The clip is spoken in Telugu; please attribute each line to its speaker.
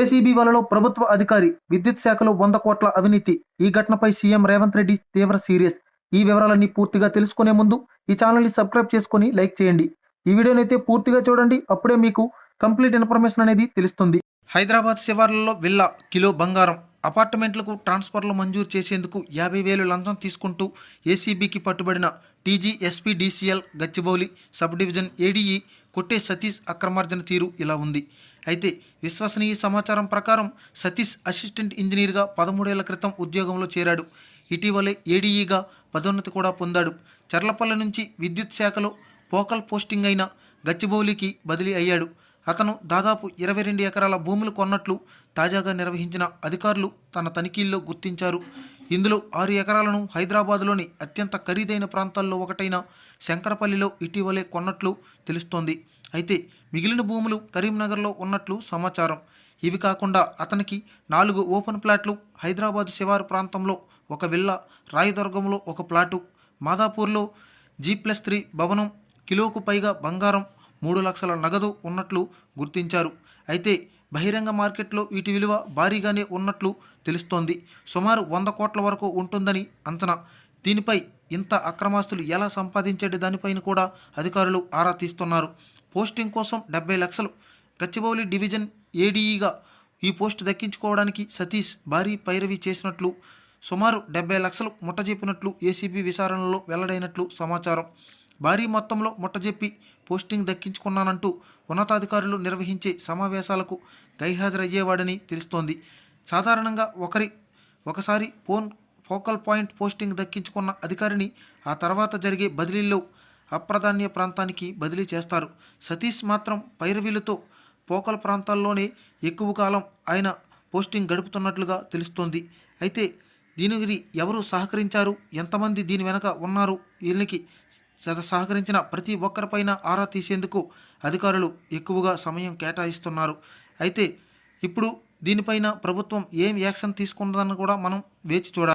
Speaker 1: ఏసీబీ వలలో ప్రభుత్వ అధికారి విద్యుత్ శాఖలో వంద కోట్ల అవినీతి. ఈ ఘటనపై సీఎం రేవంత్ రెడ్డి తీవ్ర సీరియస్. ఈ వివరాలన్నీ పూర్తిగా తెలుసుకునే ముందు ఈ ఛానల్ని సబ్స్క్రైబ్ చేసుకుని లైక్ చేయండి. ఈ వీడియోనైతే అయితే పూర్తిగా చూడండి. అప్పుడే మీకు కంప్లీట్ ఇన్ఫర్మేషన్ అనేది తెలుస్తుంది. హైదరాబాద్ శివార్లలో విల్లా కిలో బంగారం అపార్ట్మెంట్లకు ట్రాన్స్ఫర్లు మంజూరు చేసేందుకు యాభై వేలు లంచం తీసుకుంటూ ఏసీబీకి పట్టుబడిన TGSPDCL Gachibowli subdivision ADE Kotte Satish అక్రమార్జన తీరు ఇలా ఉంది. అయితే విశ్వసనీయ సమాచారం ప్రకారం సతీష్ అసిస్టెంట్ ఇంజనీర్గా పదమూడేళ్ళ క్రితం ఉద్యోగంలో చేరాడు. ఇటీవలే ఏడీఈగా పదోన్నతి కూడా పొందాడు. చర్లపల్లి నుంచి విద్యుత్ శాఖలో పోకల్ పోస్టింగ్ అయిన గచ్చిబౌలికి బదిలీ అయ్యాడు. అతను దాదాపు ఇరవై రెండు ఎకరాల భూములు కొన్నట్లు తాజాగా నిర్వహించిన అధికారులు తన తనిఖీల్లో గుర్తించారు. ఇందులో ఆరు ఎకరాలను హైదరాబాద్లోని అత్యంత ఖరీదైన ప్రాంతాల్లో ఒకటైన శంకరపల్లిలో ఇటీవలే కొన్నట్లు తెలుస్తోంది. అయితే మిగిలిన భూములు కరీంనగర్లో ఉన్నట్లు సమాచారం. ఇవి కాకుండా అతనికి నాలుగు ఓపెన్ ప్లాట్లు హైదరాబాద్ శివారు ప్రాంతంలో ఒక విల్లా రాయదుర్గంలో ఒక ప్లాటు మాదాపూర్లో జీ ప్లస్ త్రీ భవనం కిలోకు పైగా బంగారం మూడు లక్షల నగదు ఉన్నట్లు గుర్తించారు. అయితే బహిరంగ మార్కెట్లో వీటి విలువ భారీగానే ఉన్నట్లు తెలుస్తోంది. సుమారు వంద కోట్ల వరకు ఉంటుందని అంచనా. దీనిపై ఇంత అక్రమాస్తులు ఎలా సంపాదించేది దానిపైన కూడా అధికారులు ఆరా తీస్తున్నారు. పోస్టింగ్ కోసం డెబ్బై లక్షలు. గచ్చిబౌలి డివిజన్ ఏడీఈగా ఈ పోస్ట్ దక్కించుకోవడానికి సతీష్ భారీ పైరవి చేసినట్లు సుమారు డెబ్బై లక్షలు ముట్టజెప్పినట్లు ఏసీబీ విచారణలో వెల్లడైనట్లు సమాచారం. భారీ మొత్తంలో ముట్టజెప్పి పోస్టింగ్ దక్కించుకున్నానంటూ ఉన్నతాధికారులు నిర్వహించే సమావేశాలకు గైహాజరయ్యేవాడని తెలుస్తోంది. సాధారణంగా ఒకరి ఒకసారి ఫోన్ ఫోకల్ పాయింట్ పోస్టింగ్ దక్కించుకున్న అధికారిని ఆ తర్వాత జరిగే బదిలీల్లో అప్రాధాన్య ప్రాంతానికి బదిలీ చేస్తారు. సతీష్ మాత్రం పైరవీలతో పోకల్ ప్రాంతాల్లోనే ఎక్కువ కాలం ఆయన పోస్టింగ్ గడుపుతున్నట్లుగా తెలుస్తోంది. అయితే దీనికి ఎవరు సహకరించారు? ఎంతమంది దీని వెనక ఉన్నారు? వీళ్ళకి సహకరించిన ప్రతి ఒక్కరిపైన ఆరా తీసేందుకు అధికారులు ఎక్కువగా సమయం కేటాయిస్తున్నారు. అయితే ఇప్పుడు దీనిపైన ప్రభుత్వం ఏం యాక్షన్ తీసుకుంటుందని కూడా మనం వేచి చూడాలి.